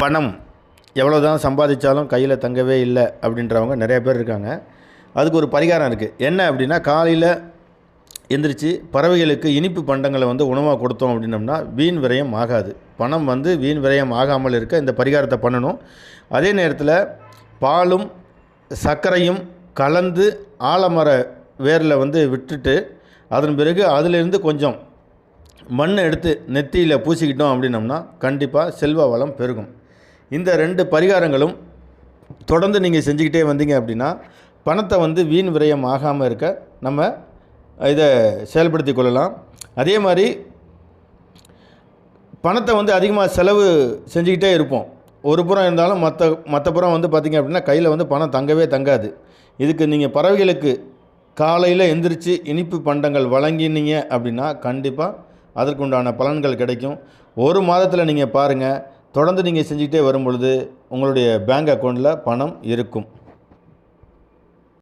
பணம் எவ்வளோ தான் சம்பாதிச்சாலும் கையில் தங்கவே இல்லை அப்படின்றவங்க நிறைய பேர் இருக்காங்க. அதுக்கு ஒரு பரிகாரம் இருக்குது என்ன அப்படின்னா காலையில் எந்திரிச்சு பறவைகளுக்கு இனிப்பு பண்டங்களை வந்து உணவாக கொடுத்தோம் அப்படின்னம்னா வீண் விரயம் ஆகாது. பணம் வந்து வீண் விரயம் ஆகாமல் இருக்க இந்த பரிகாரத்தை பண்ணணும். அதே நேரத்தில் பாலும் சர்க்கரையும் கலந்து ஆலமர வேரில் வந்து விட்டுட்டு அதன் பிறகு அதிலிருந்து கொஞ்சம் மண்ணை எடுத்து நெத்தியில் பூசிக்கிட்டோம் அப்படின்னம்னா கண்டிப்பாக செல்வ வளம் பெருகும். இந்த ரெண்டு பரிகாரங்களும் தொடர்ந்து நீங்கள் செஞ்சுக்கிட்டே வந்தீங்க அப்படின்னா பணத்தை வந்து வீண் விரயம் ஆகாமல் இருக்க நம்ம இதை செயல்படுத்தி கொள்ளலாம். அதே மாதிரி பணத்தை வந்து அதிகமாக செலவு செஞ்சுக்கிட்டே இருப்போம். ஒரு புறம் இருந்தாலும் மற்ற மற்ற புறம் வந்து பார்த்திங்க அப்படின்னா கையில் வந்து பணம் தங்கவே தங்காது. இதுக்கு நீங்கள் பறவைகளுக்கு காலையில் எந்திரிச்சு இனிப்பு பண்டங்கள் வழங்கினீங்க அப்படின்னா கண்டிப்பாக அதற்குண்டான பலன்கள் கிடைக்கும். ஒரு மாதத்தில் நீங்கள் பாருங்கள் தொடர்ந்து நீங்கள் செஞ்சுக்கிட்டே வரும் பொழுது உங்களுடைய பேங்க் அக்கௌண்ட்டில் பணம் இருக்கும்.